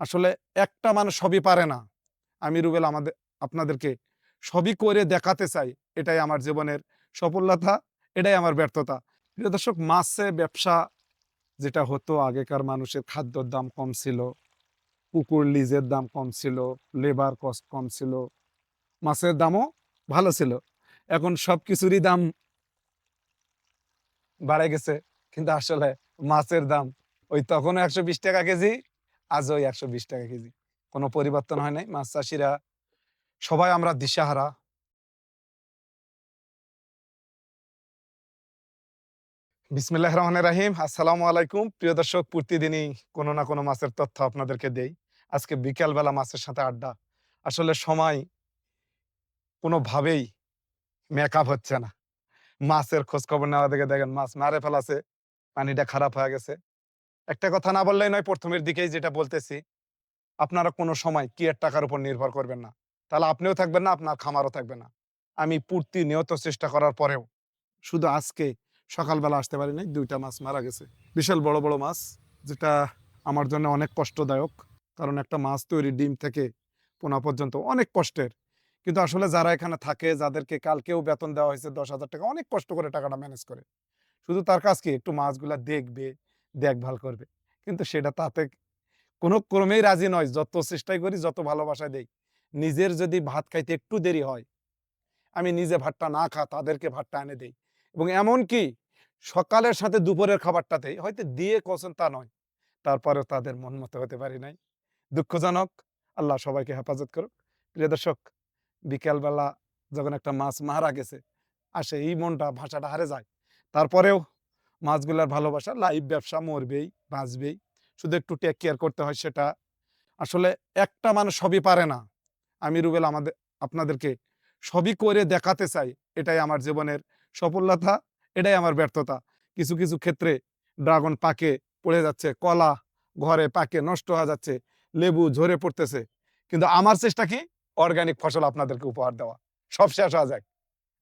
আসলে একটা মানুষ সবই পারে না। আমি রুবেল, আমাদের, আপনাদেরকে সবই করে দেখাতে চাই। এটাই আমার জীবনের সফলতা, এটাই আমার ব্যর্থতা। প্রিয় দর্শক, মাছে ব্যবসা যেটা হতো, আগেকার মানুষের খাদ্যর দাম কম ছিল পুকুর লিজের দাম কম ছিল, লেবার কস্ট কম ছিল, মাছের দামও ভালো ছিল। এখন সব কিছুরই দাম বাড়ে গেছে, কিন্তু আসলে মাছের দাম, ওই তখনও একশো টাকা কেজি আজ ওই একশো বিশ টাকা কেজি। কোনো পরিবর্তন হয় নাই। মাছ চাষিরা সবাই আমরা দিশাহারা। বিসমিল্লাহ রহমান রাহিম। আসসালামু আলাইকুম। প্রিয় দর্শক, প্রতিদিনই কোনো না কোনো মাছের তথ্য আপনাদেরকে দেই। আজকে বিকালবেলা মাছের সাথে আড্ডা। আসলে সময় কোনোভাবেই মেকআপ হচ্ছে না। মাছের খোঁজ খবর নেওয়া দেখে দেখেন মাছ মারে ফেলাছে, পানিটা খারাপ হয়ে গেছে। একটা কথা না বললেই নয়, প্রথমের দিকেই যেটা বলতেছি, আপনারা কোনো সময় কি এর টাকার উপর নির্ভর করবেন না। তাহলে আপনিও থাকবেন না, আপনার খামারও থাকবে না। আমি পূর্তি নিয়ত চেষ্টা করার পরেও শুধু আজকে সকালবেলা আসতে পারি নাই দুইটা মাছ মারা গেছে। বিশাল বড় বড় মাছ, যেটা আমার জন্য অনেক কষ্টদায়ক। কারণ একটা মাছ তৈরি ডিম থেকে পোনা পর্যন্ত অনেক কষ্টের। কিন্তু আসলে যারা এখানে থাকে, যাদেরকে কালকেও বেতন দেওয়া হয়েছে দশ হাজার টাকা, অনেক কষ্ট করে টাকাটা ম্যানেজ করে। শুধু তার কাজ কি? একটু মাছগুলা দেখবে দেখভাল করবে। কিন্তু সেটা তাতে কোনো ক্রমেই রাজি নয়। যত চেষ্টাই করি, যত ভালোবাসা দেই। নিজের যদি ভাত খাইতে একটু দেরি হয়, আমি নিজে ভাতটা না খা, তাদেরকে ভাতটা এনে দেই। এবং এমন কি, সকালের সাথে দুপুরের খাবারটাতে হয়তো দিয়ে কছেন তা নয়, তারপরেও তাদের মন মতো হতে পারি নাই। দুঃখজনক। আল্লাহ সবাইকে হেফাজত করুক। প্রিয় দর্শক, বিকেলবেলা যখন একটা মাছ মারা গেছে, আসে, এই মনটা, ভাষাটা হারে যায়। তারপরেও মাছগুলার ভালোবাসা, লাইভ ব্যবসা মরবেই, বাঁচবেই। শুধু একটু টেক কেয়ার করতে হয় সেটা। আসলে একটা মানুষ সবই পারে না। আমি রুবেল, আমাদের, আপনাদেরকে সবই করে দেখাতে চাই। এটাই আমার জীবনের সফলতা, এটাই আমার ব্যর্থতা। কিছু কিছু ক্ষেত্রে ড্রাগন পাকে পড়ে যাচ্ছে, কলা ঘরে পাকে নষ্ট হয়ে যাচ্ছে, লেবু ঝরে পড়তেছে। কিন্তু আমার চেষ্টা কি? অর্গানিক ফসল আপনাদেরকে উপহার দেওয়া। সব শেষ হওয়া যায়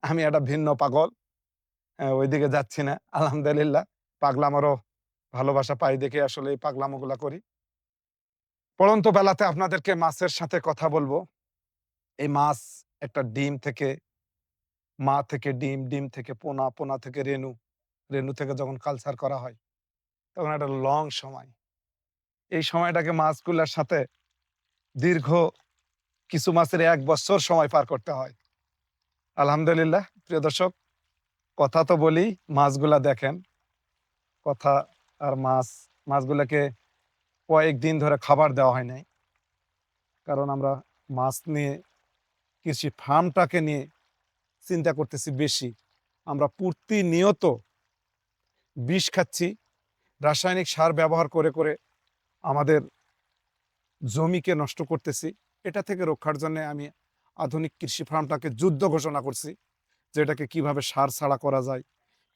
আমি একটা ভিন্ন পাগল। ওইদিকে যাচ্ছি না। আলহামদুলিল্লাহ, পাগলামারও ভালোবাসা পাই দেখে আসলে এই পাগলামোগুলা করি। পড়ন্ত বেলাতে আপনাদেরকে মাছের সাথে কথা বলব। এই মাছ একটা ডিম থেকে, মা থেকে ডিম ডিম থেকে পোনা পোনা থেকে রেনু। রেনু থেকে যখন কালচার করা হয়, তখন একটা লং সময়। এই সময়টাকে মাছগুলোর সাথে দীর্ঘ কিছু মাছের এক বছর সময় পার করতে হয়। আলহামদুলিল্লাহ, প্রিয় দর্শক কথা তো বলি, মাছগুলা দেখেন। কথা আর মাছ, মাছগুলাকে কয়েকদিন ধরে খাবার দেওয়া হয় নাই। কারণ আমরা মাছ নিয়ে, কৃষি ফার্মটাকে নিয়ে চিন্তা করতেছি বেশি। আমরা প্রতিনিয়ত বিষ খাচ্ছি, রাসায়নিক সার ব্যবহার করে করে আমাদের জমিকে নষ্ট করতেছি। এটা থেকে রক্ষার জন্য আমি আধুনিক কৃষি ফার্মটাকে যুদ্ধ ঘোষণা করছি। যে এটাকে কীভাবে সার ছাড়া করা যায়,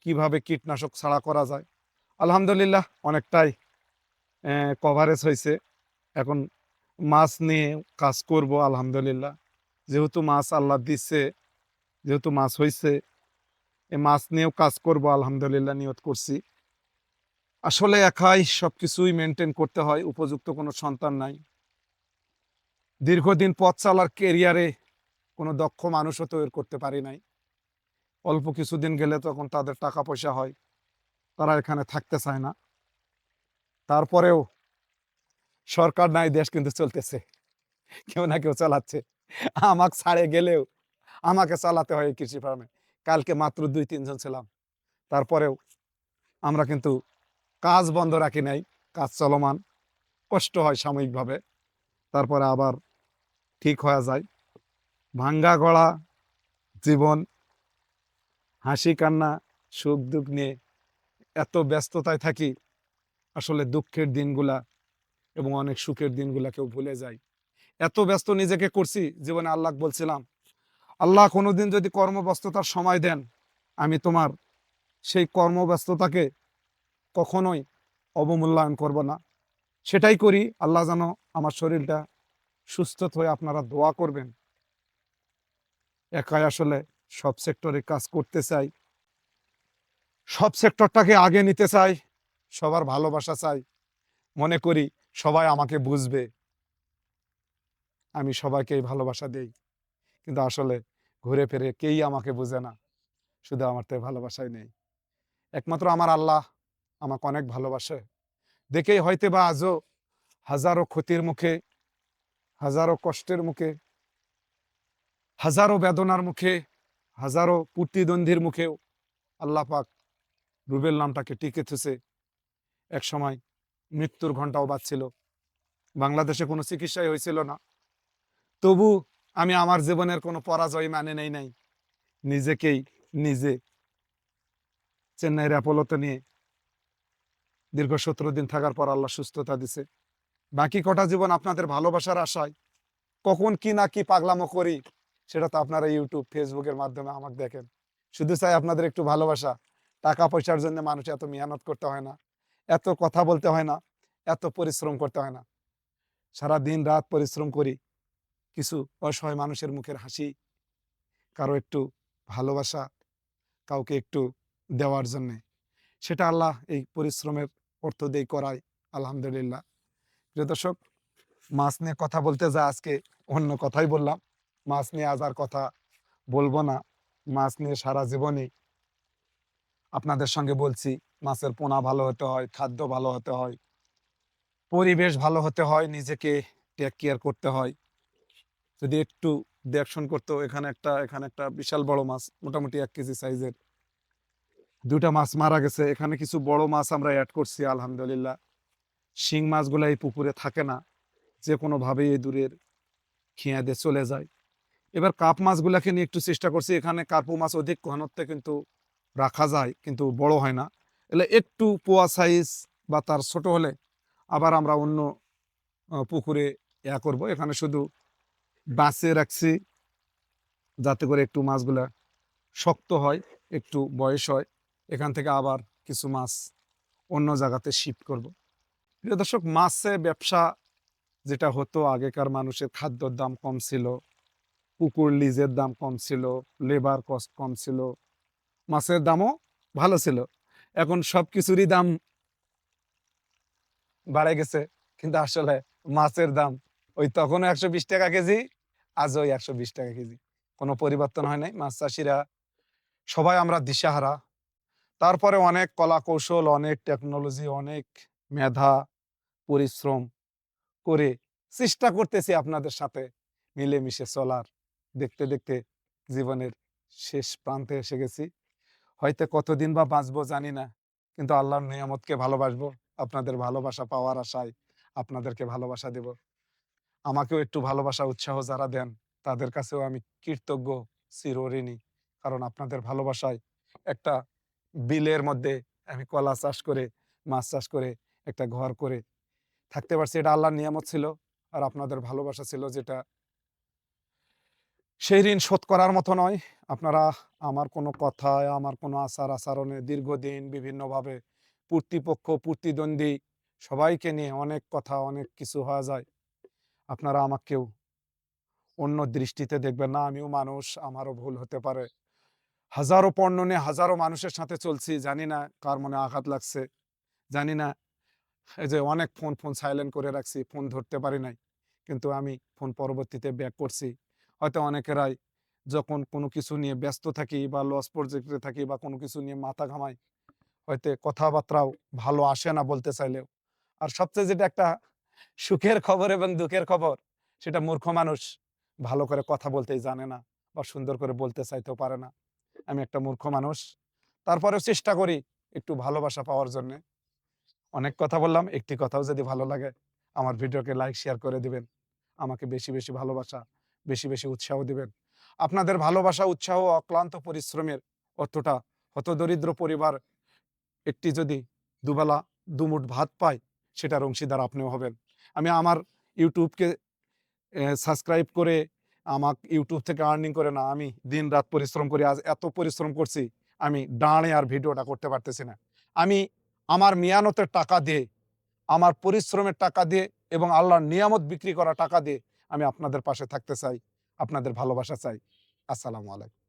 কীভাবে কীটনাশক ছাড়া করা যায়। আলহামদুলিল্লাহ অনেকটাই কভারেজ হয়েছে এখন মাছ নিয়ে কাজ করব আলহামদুলিল্লাহ। যেহেতু মাছ আল্লাহ দিচ্ছে যেহেতু মাছ হয়েছে এই মাছ নিয়েও কাজ করব আলহামদুলিল্লাহ, নিয়ত করছি। আসলে একাই সব কিছুই মেনটেন করতে হয়, উপযুক্ত কোনো সন্তান নাই। দীর্ঘদিন পথ চালার কেরিয়ারে কোনো দক্ষ মানুষও তৈরি করতে পারি নাই। অল্প কিছুদিন গেলে তখন তাদের টাকা পয়সা হয়। তারা এখানে থাকতে চায় না। তারপরেও সরকার নাই, দেশ কিন্তু চলতেছে। কেউ না কেউ চালাচ্ছে। আমাকে ছাড়ে গেলেও আমাকে চালাতে হয় কৃষি ফার্মে। কালকে মাত্র দুই, তিনজন ছিলাম। তারপরেও আমরা কিন্তু কাজ বন্ধ রাখি নাই, কাজ চলমান, কষ্ট হয় সাময়িকভাবে। তারপরে আবার ঠিক হয়ে যায়। ভাঙ্গা গড়া জীবন হাসি, কান্না, সুখ, দুঃখ নিয়ে এত ব্যস্ততায় থাকি, আসলে দুঃখের দিনগুলা এবং অনেক সুখের দিনগুলা কেউ ভুলে যাই এত ব্যস্ত নিজেকে করছি, জীবনে আল্লাহ বলছিলাম, আল্লাহ কোনোদিন যদি কর্মব্যস্ততার সময় দেন, আমি তোমার সেই কর্মব্যস্ততাকে কখনোই অবমূল্যায়ন করব না। সেটাই করি, আল্লাহ যেন আমার শরীরটা সুস্থ হয়ে আপনারা দোয়া করবেন। একাই আসলে সব সেক্টরে কাজ করতে চাই। সব সেক্টরটাকে আগে নিতে চাই, সবার ভালোবাসা চাই। মনে করি সবাই আমাকে বুঝবে। আমি সবাইকেই ভালোবাসা দেই। কিন্তু আসলে ঘুরে ফিরে কেই আমাকে বোঝে না। শুধু আমার তো ভালোবাসাই নেই। একমাত্র আমার আল্লাহ আমাকে অনেক ভালোবাসে। দেখেই হয়তো বা আজও হাজারো ক্ষতির মুখে, হাজারো কষ্টের মুখে, হাজারো বেদনার মুখে হাজারো প্রতিদ্বন্দ্বীর মুখেও আল্লাহ পাক রুবেল নামটাকে টিকে থেছে এক সময় মৃত্যুর ঘন্টাও বাজছিল। বাংলাদেশে কোনো চিকিৎসাই হয়েছিল না। তবু আমি আমার জীবনের কোনো পরাজয় মানে নেই নাই। নিজেকেই নিজে চেন্নাইয়ের অ্যাপোলোতে নিয়ে দীর্ঘ সতেরো দিন থাকার পর আল্লাহ সুস্থতা দিছে। বাকি কটা জীবন আপনাদের ভালোবাসার আশায় কখন কি না কি পাগলামো করি সেটা তো আপনারা ইউটিউব ফেসবুকের মাধ্যমে আমাকে দেখেন। শুধু চাই আপনাদের একটু ভালোবাসা। টাকা পয়সার জন্য মানুষ এত মেহনত করতে হয় না। এত কথা বলতে হয় না। এত পরিশ্রম করতে হয় না। সারা দিন রাত পরিশ্রম করি। কিছু অসহায় মানুষের মুখের হাসি। কারও একটু ভালোবাসা, কাউকে একটু দেওয়ার জন্যে। সেটা আল্লাহ এই পরিশ্রমের অর্থ দিয়ে করায়। আলহামদুলিল্লাহ। প্রিয় দর্শক, মাছ নিয়ে কথা বলতে যা আজকে অন্য কথাই বললাম। মাছ নিয়ে আজ আর কথা বলব না। মাছ নিয়ে সারা জীবনই আপনাদের সঙ্গে বলছি, মাছের পোনা ভালো হতে হয়, খাদ্য ভালো হতে হয়, পরিবেশ ভালো হতে হয়, নিজেকে টেক কেয়ার করতে হয়। যদি একটু দেখশন করতো, এখানে একটা এখানে একটা বিশাল বড় মাছ, মোটামুটি এক কেজি সাইজের দুটা মাছ মারা গেছে, এখানে কিছু বড় মাছ আমরা অ্যাড করছি, আলহামদুলিল্লাহ। শিং মাছগুলো এই পুকুরে থাকে না যে কোনোভাবে এই দূরের খেয়া দিয়ে চলে যায়। এবার কাপ মাছগুলাকে নিয়ে একটু চেষ্টা করছি। এখানে কার্পু মাছ অধিক ঘনত্বে কিন্তু রাখা যায়, কিন্তু বড় হয় না। এলে একটু পোয়া সাইজ বা তার ছোট হলে আবার আমরা অন্য পুকুরে ইয়া করব। এখানে শুধু বাঁচিয়ে রাখছি যাতে করে একটু মাছগুলা শক্ত হয়, একটু বয়স হয়। এখান থেকে আবার কিছু মাছ অন্য জায়গাতে শিফট করব। প্রিয় দর্শক, মাছে ব্যবসা যেটা হতো, আগেকার মানুষের খাদ্যর দাম কম ছিল। পুকুর লিজের দাম কম ছিল লেবার কস্ট কম ছিল, মাছের দামও ভালো ছিল। এখন সব কিছুরই দাম বাড়ে গেছে, কিন্তু আসলে মাছের দাম ওই তখনও একশো বিশ টাকা কেজি, আজ ওই একশো বিশ টাকা কেজি। কোনো পরিবর্তন হয় নাই, মাছ চাষিরা সবাই আমরা দিশাহারা। তারপরে অনেক কলা কৌশল অনেক টেকনোলজি অনেক মেধা, পরিশ্রম করে চেষ্টা করতেছি আপনাদের সাথে মিলেমিশে চলার। দেখতে দেখতে জীবনের শেষ প্রান্তে এসে গেছি। হয়তো কতদিন বা বাঁচবো জানি না, কিন্তু আল্লাহর নিয়ামতকে ভালোবাসবো, আপনাদের ভালোবাসা পাওয়ার আশায় আপনাদেরকে ভালোবাসা দেব। আমাকেও একটু ভালোবাসা উৎসাহ যারা দেন, তাদের কাছেও আমি কৃতজ্ঞ চিরঋণী, কারণ আপনাদের ভালোবাসায় একটা বিলের মধ্যে আমি কলা চাষ করে, মাছ চাষ করে, একটা ঘর করে থাকতে পারছি। এটা আল্লাহর নিয়ামত ছিল, আর আপনাদের ভালোবাসা ছিল যেটা সেই ঋণ শোধ করার মতো নয়। আপনারা আমার কোনো কথায়, আমার কোনো আচার আচরণে দীর্ঘদিন বিভিন্নভাবে প্রতিপক্ষ, প্রতিদ্বন্দ্বী সবাইকে নিয়ে অনেক কথা, অনেক কিছু হওয়া যায়। আপনারা আমাকেও অন্য দৃষ্টিতে দেখবেন না, আমিও মানুষ, আমারও ভুল হতে পারে। হাজারো পণ্য নিয়ে হাজারো মানুষের সাথে চলছি, জানি না কার মনে আঘাত লাগছে, জানি না। এই যে অনেক ফোন ফোন সাইলেন্ট করে রাখছি, ফোন ধরতে পারি নাই, কিন্তু আমি ফোন পরবর্তীতে ব্যাক করছি। হয়তো অনেকেরাই যখন কোনো কিছু নিয়ে ব্যস্ত থাকি বা লস প্রজেক্টে থাকি বা কোনো কিছু নিয়ে মাথা ঘামাই, হয়তো কথাবার্তাও ভালো আসে না বলতে চাইলেও। আর সবচেয়ে যেটা একটা সুখের খবর এবং দুঃখের খবর, সেটা মূর্খ মানুষ ভালো করে কথা বলতেই জানে না বা সুন্দর করে বলতে চাইতেও পারে না। আমি একটা মূর্খ মানুষ, তারপরেও চেষ্টা করি একটু ভালোবাসা পাওয়ার জন্যে। অনেক কথা বললাম, একটি কথাও যদি ভালো লাগে, আমার ভিডিওকে লাইক শেয়ার করে দিবেন। আমাকে বেশি বেশি ভালোবাসা বেশি বেশি উৎসাহ দিবেন। আপনাদের ভালোবাসা, উৎসাহ, অক্লান্ত পরিশ্রমের অর্থটা হতদরিদ্র পরিবার একটি যদি দুবেলা দুমুট ভাত পায়, সেটার অংশীদার আপনিও হবেন। আমি আমার ইউটিউবকে সাবস্ক্রাইব করে আমাক ইউটিউব থেকে আর্নিং করে না, আমি দিন রাত পরিশ্রম করি, আজ এত পরিশ্রম করছি, আমি দাঁড়ে আর ভিডিওটা করতে পারতেছি না। আমি আমার মিয়ানতের টাকা দিয়ে, আমার পরিশ্রমের টাকা দিয়ে এবং আল্লাহর নিয়ামত বিক্রি করা টাকা দিয়ে আমি আপনাদের পাশে থাকতে চাই আপনাদের ভালোবাসা চাই। আসসালামু আলাইকুম।